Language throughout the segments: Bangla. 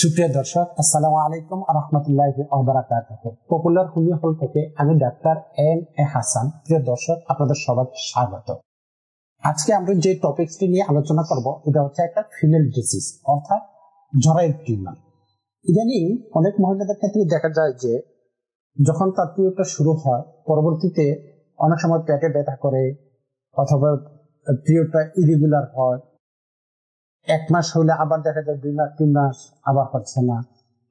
সুপ্রিয় দর্শক, আসসালামু আলাইকুম রহমতুল্লাহ পপুলার হুলি হল থেকে আমি ডাক্তার এম এ হাসান। প্রিয় দর্শক, আপনাদের সবাইকে স্বাগত। আজকে আমরা যে টপিকসটি নিয়ে আলোচনা করব, এটা হচ্ছে একটা ফিমেল ডিজিজ, অর্থাৎ জরায়ুর টিউমার। ইদানিং অনেক মহিলাদের ক্ষেত্রে দেখা যায় যে, যখন তার পিরিয়ডটা শুরু হয়, পরবর্তীতে অনেক সময় পেটে ব্যথা করে, অথবা পিরিয়ডটা ইরেগুলার হয় এক মাস হলে আবার দেখা যায় দুই মাস, তিন মাস আবার হচ্ছে না।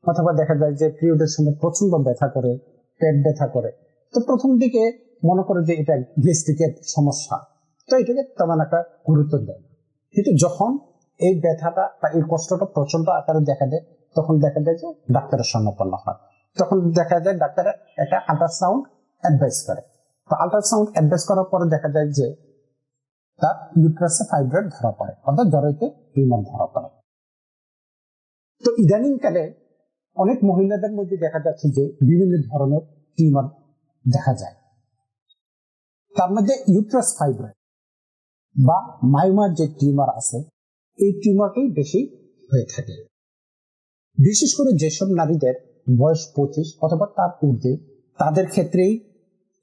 অথবা দেখা যায় যে পিরিয়ডের সময় প্রচণ্ড ব্যথা করে, পেট ব্যথা করে। তো প্রথম দিকে মনে করে যে এটা গ্যাস্ট্রিকের সমস্যা। তো এটাকে তেমন একটা গুরুত্ব দেয়। কিন্তু যখন এই ব্যথাটা বা এই কষ্টটা প্রচণ্ড আকারে দেখা দেয়, তখন দেখা যায় যে ডাক্তারের স্বর্ণপন্ন হয়। তখন দেখা যায় ডাক্তার একটা আল্ট্রাসাউন্ড অ্যাডভাইস করে। তো আল্ট্রাসাউন্ড অ্যাডভাইস করার পরে দেখা যায় যে তার ইউট্রাসে ফাইব্রয়েড ধরা পড়ে অর্থাৎ জরাইতে টিউমার ধরা পড়ে তো ইদানিং কালে অনেক মহিলাদের মধ্যে দেখা যাচ্ছে যে বিভিন্ন ধরনের টিউমার দেখা যায়। তার মধ্যে ইউট্রাস ফাইব্রয়েড বা মাইমার যে টিউমার আছে, এই টিউমারটাই বেশি হয়ে থাকে। বিশেষ করে যেসব নারীদের বয়স পঁচিশ অথবা তার ঊর্ধ্বে, তাদের ক্ষেত্রেই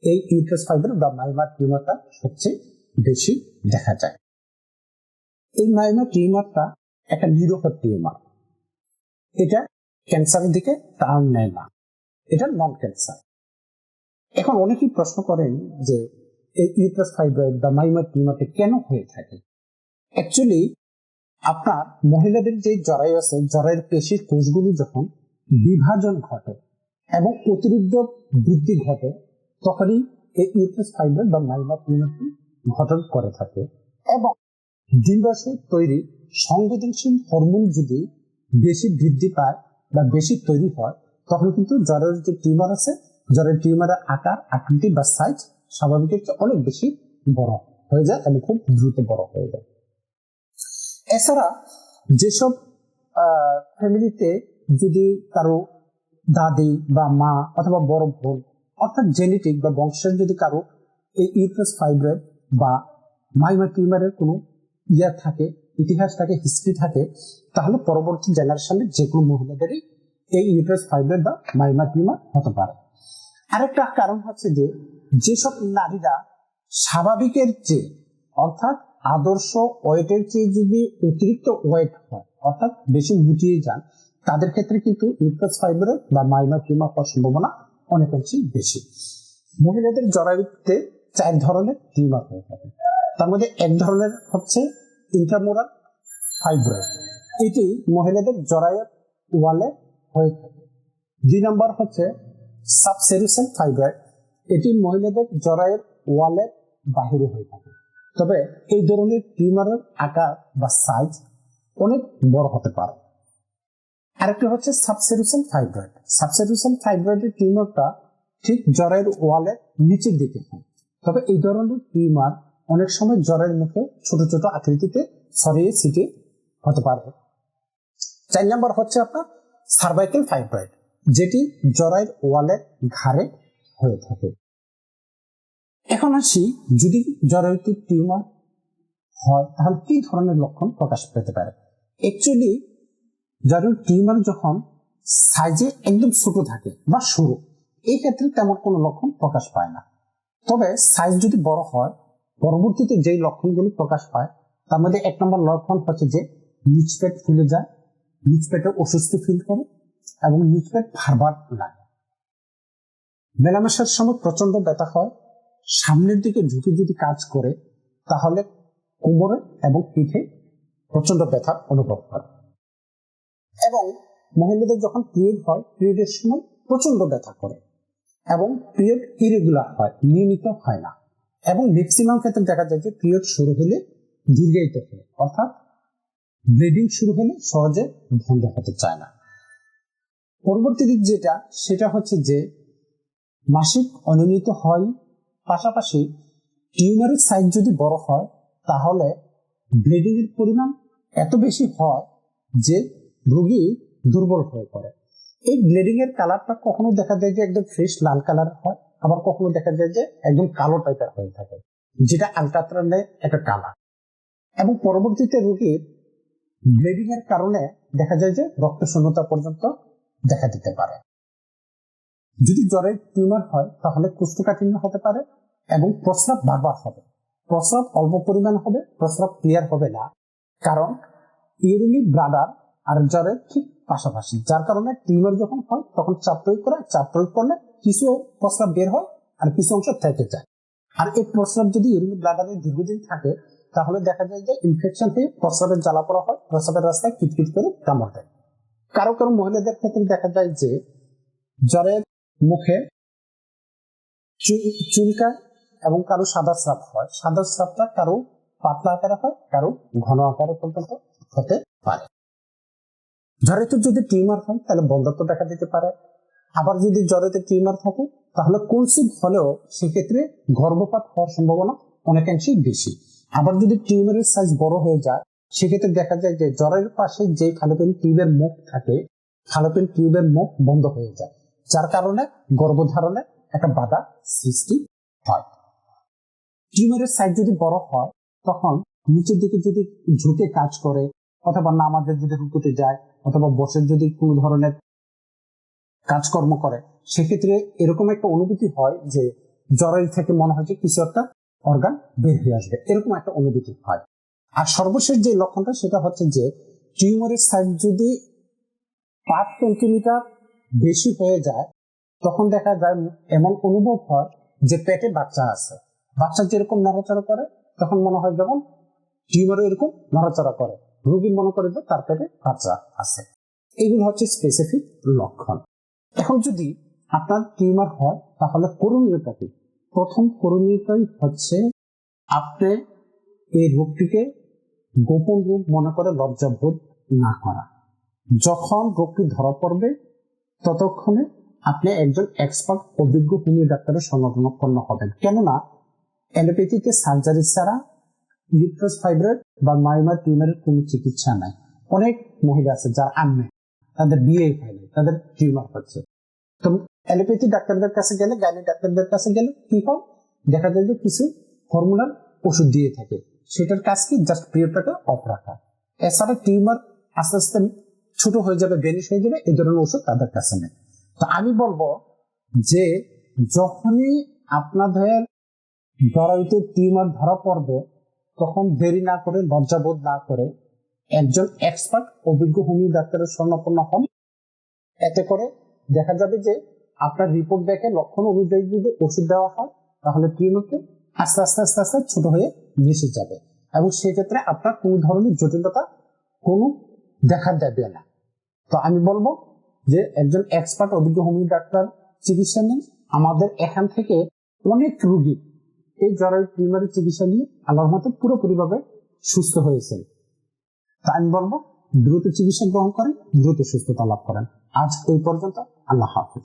এই ইউট্রাস ফাইব্রয়েড বা মাইমার টিউমারটা সবচেয়ে বেশি দেখা যায়। এই মাইমার টিউমারটা একটা নিরোধ টিউমার। এটা ক্যান্সারের দিকে টার্ন নেয় না। এটা নন ক্যান্সার এখন অনেকেই প্রশ্ন করেন যে, এই ইউট্রাস ফাইব্রয়েড বা মাইমার টিউমারটা কেন হয়ে থাকে? অ্যাকচুয়ালি আপনার মহিলাদের যে জরায়ু আছে, জরায়ুর পেশির কোষগুলো যখন বিভাজন ঘটে এবং অতিরিক্ত বৃদ্ধি ঘটে, তখনই এই ইউট্রাস ফাইব্রয়েড বা মাইমার টিউমারটি গঠন করে থাকে এবং ডিম্বাশয়ে তৈরি সংবেদনশীল হরমোন যদি বেশি বৃদ্ধি পায় বা বেশি তৈরি হয়, তখন কিন্তু জ্বরের যে টিউমার আছে, জ্বরের টিউমারের আকার, আকৃতি বা সাইজ স্বাভাবিকের চেয়ে অনেক বেশি বড় হয়ে যায় এবং খুব দ্রুত বড় হয়ে যায়। এছাড়া যেসব ফ্যামিলিতে যদি কারও দাদি বা মা অথবা বড় বোন অর্থাৎ জেনেটিক বা বংশের যদি কারও এই ইউট্রাস ফাইব্রয়েড বা মাইমা টিউমারের কোনো ইয়ে থাকে, ইতিহাস থাকে হিস্ট্রি থাকে, তাহলে পরবর্তী জেনারেশনের যে কোনো মহিলাদেরই এই ইউট্রাস ফাইব্রয়েড বা মাইমা টিউমার হতে পারে। আরেকটা কারণ হচ্ছে যে, যেসব নারীরা স্বাভাবিকের চেয়ে, অর্থাৎ আদর্শ ওয়েটের চেয়ে যদি অতিরিক্ত ওয়েট হয়, অর্থাৎ বেশি মুটিয়ে যান, তাদের ক্ষেত্রে কিন্তু ইউট্রাস ফাইব্রয়েড বা মাইমা টিউমার হওয়ার সম্ভাবনা অনেক অংশে বেশি। মহিলাদের জরায়ুতে চার ধরনের টিউমার হয়ে থাকে। তার মধ্যে এক ধরনের হচ্ছে ইন্ট্রামোরাল ফাইব্রয়েড এটি মহিলাদের জরায়ুর ওয়ালে হয়ে থাকে। দুই নম্বর হচ্ছে সাবসেরুসেল ফাইব্রয়েড এটি মহিলাদের জরায়ুর ওয়ালে বাহিরে হয়ে থাকে। তবে এই ধরনের টিউমারের আকার বা সাইজ অনেক বড় হতে পারে। আরেকটি হচ্ছে সাবসেরুসেল ফাইব্রয়েড সাবসেরুসেল ফাইব্রয়েডের টিউমারটা ঠিক জ্বরের ওয়ালের নিচের দিকে হয় তবে এই ধরনের টিউমার অনেক সময় জ্বরের মুখে ছোট ছোট আকৃতিতে ছড়িয়ে ছিটিয়ে হতে পারে। চার নম্বর হচ্ছে আপনার সার্ভাইকেল ফাইব্রয়েড যেটি জ্বরের ওয়ালের ঘাড়ে হয়ে থাকে। এখন আসি যদি জ্বরের টিউমার হয়, তাহলে কি ধরনের লক্ষণ প্রকাশ পেতে পারে? অ্যাকচুয়ালি জ্বরের টিউমার যখন সাইজে একদম ছোট থাকে বা সরু, এই ক্ষেত্রে তেমন কোনো লক্ষণ প্রকাশ পায় না। তবে সাইজ যদি বড় হয়, পরবর্তীতে যেই লক্ষণগুলো প্রকাশ পায়, তার মধ্যে এক নম্বর লক্ষণ হচ্ছে যে নিচ পেট ফুলে যায়, নিচ পেটে অসুস্থ ফিল করে এবং নিচ পেট ভারবার লাগে। মেলামেশার সময় প্রচণ্ড ব্যথা হয়, সামনের দিকে ঝুঁকে যদি কাজ করে, তাহলে কোমরে এবং পিঠে প্রচণ্ড ব্যথা অনুভব করে এবং মহিলাদের যখন পিরিয়ড হয় পিরিয়ডের সময় প্রচণ্ড ব্যথা করে। এবং পিরিয়ড ইরেগুলার হয়, নিয়মিত হয় না। এবং ম্যাক্সিমাম ক্ষেত্রে দেখা যায় যে পিরিয়ড শুরু হলে দীর্ঘায়িত হয়, অর্থাৎ ব্লিডিং শুরু হলে সহজে বন্ধ হতে চায় না। পরবর্তী দিক যেটা, সেটা হচ্ছে যে মাসিক অনিয়মিত হয়, পাশাপাশি টিউমারের সাইজ যদি বড় হয়, তাহলে ব্লিডিং এর পরিমাণ এত বেশি হয় যে রোগী দুর্বল হয়ে পড়ে। এই ব্লিডিং এর কালারটা কখনো দেখা যায় যে একদম ফ্রেশ লাল কালার হয়? আবার কখনো দেখা যায় যে একদম কালো টাইপের হয়ে থাকে, যেটা আলট্রাত্রানের একটা কালার এবং পরবর্তীতে রোগীর ব্লিডিং এর কারণে দেখা যায় যে রক্ত শূন্যতা পর্যন্ত দেখা দিতে পারে। যদি জ্বরের টিউমার হয়, তাহলে কোষ্ঠকাঠিন্য হতে পারে এবং প্রস্রাব বারবার হবে। প্রস্রাব অল্প পরিমাণ হবে, প্রস্রাব ক্লিয়ার হবে না। কারণ ইউরিনি ব্রাডার আর জ্বরের ঠিক পাশাপাশি। যার কারণে টিউমার যখন হয়, তখন চাপ প্রয়োগ করে, চাপ প্রয়োগ করলে কিছু প্রস্রাব বের হয় আর কিছু অংশ থেকে যায়। আর এই প্রস্রাব যদি ইউরিনি ব্লাডারে দীর্ঘদিন থাকে, তাহলে দেখা যায় যে ইনফেকশন হয়ে প্রস্রাবের জ্বালা পড়া হয়, প্রস্রাবের রাস্তায় কিটকিট করে কামড় দেয়। কারও কারও মহিলাদের ক্ষেত্রে দেখা যায় যে জ্বরের মুখে চুল- চুলকায় এবং কারও সাদা স্রাব হয়। সাদা স্রাবটা কারও পাতলা আকারে হয়, কারও ঘন আকারে পর্যন্ত হতে পারে। জ্বরেতে যদি টিউমার হয়, তাহলে বন্ধাত্ম দেখা দিতে পারে। আবার যদি জ্বরেতে টিউমার থাকে, তাহলে কনসিভ হলেও সেক্ষেত্রে গর্ভপাত হওয়ার সম্ভাবনা অনেকাংশেই বেশি। আবার যদি টিউমারের সাইজ বড় হয়ে যায়, সেক্ষেত্রে দেখা যায় যে জ্বরের পাশে যে খালোপিন টিউবের মুখ থাকে, খালোপিন টিউবের মুখ বন্ধ হয়ে যায়। যার কারণে গর্ভধারণে একটা বাধা সৃষ্টি হয়। টিউমারের সাইজ যদি বড় হয়, তখন নিচের দিকে যদি ঝুঁকে কাজ করে অথবা নামাজের যদি রুকুতে যায়, অথবা বসের যদি কোনো ধরনের কাজকর্ম করে, সেক্ষেত্রে এরকম একটা অনুভূতি হয় যে জ্বরের থেকে মনে হয় যে কিছু একটা অর্গান বের হয়ে আসবে। এরকম একটা অনুভূতি হয়। আর সর্বশেষ যে লক্ষণটা, সেটা হচ্ছে যে টিউমারের সাইজ যদি পাঁচ সেন্টিমিটার বেশি হয়ে যায়, তখন দেখা যায় এমন অনুভব হয় যে পেটে বাচ্চা আছে। বাচ্চা যেরকম নড়াচড়া করে, তখন মনে হয় যেমন টিউমারও এরকম নড়াচড়া করে। রোগী মনে করে যে তার পেটে বাচ্চা আছে। এগুলো হচ্ছে স্পেসিফিক লক্ষণ। এখন যদি আপনার টিউমার হয়, তাহলে করণীয়টা কি প্রথম করণীয়টাই হচ্ছে আপনি এই রোগটিকে গোপন রোগ মনে করে লজ্জাবোধ না করা। যখন রোগটি ধরা পড়বে, ততক্ষণে আপনি একজন এক্সপার্ট অভিজ্ঞ হোমিও ডাক্তারের শরণাপন্ন হবেন। কেননা, অ্যালোপ্যাথিতে সার্জারি ছাড়া ইউট্রাস ফাইব্রয়েড বা মাইমার টিউমারের কোনো চিকিৎসা নাই। অনেক মহিলা আছে যারা আনমে তাদের বিয়ে হয়নি তাদের টিউমার হচ্ছে। তো অ্যালোপ্যাথি ডাক্তারদের কাছে গেলে, গাইনি ডাক্তারদের কাছে গেলে কি হয়? দেখা যায় যে কিছু হরমোনাল ওষুধ দিয়ে থাকে। সেটার কাজ কি? জাস্ট পিরিয়ডটাকে অফ রাখা। এছাড়া টিউমার আস্তে আস্তে ছোট হয়ে যাবে বেনিশ হয়ে যাবে, এই ধরনের ওষুধ তাদের কাছে নেই। তো আমি বলব যে যখনই আপনাদের জরায়ুতে টিউমার ধরা পড়বে তখন দেরি না করে, লজ্জাবোধ না করে একজন এক্সপার্ট অভিজ্ঞ হোমিও ডাক্তারের স্বর্ণাপন্ন হন। এতে করে দেখা যাবে যে আপনার রিপোর্ট দেখে লক্ষণ অনুযায়ী যদি ওষুধ দেওয়া হয়, তাহলে টিউমারকে আস্তে আস্তে আস্তে আস্তে ছোট হয়ে মিশে যাবে এবং সেক্ষেত্রে আপনার কোনো ধরনের জটিলতা কোনো দেখা দেবে না। তো আমি বলব যে একজন এক্সপার্ট অভিজ্ঞ হোমিও ডাক্তার চিকিৎসা নেন। আমাদের এখান থেকে অনেক রুগী এই জ্বরের টিউমারের চিকিৎসা নিয়ে আল্লাহর মতো পুরোপুরিভাবে সুস্থ হয়েছেন তা আমি বলব, দ্রুত চিকিৎসা গ্রহণ করেন, দ্রুত সুস্থতা লাভ করেন। আজ এই পর্যন্ত আল্লাহ হাফিজ।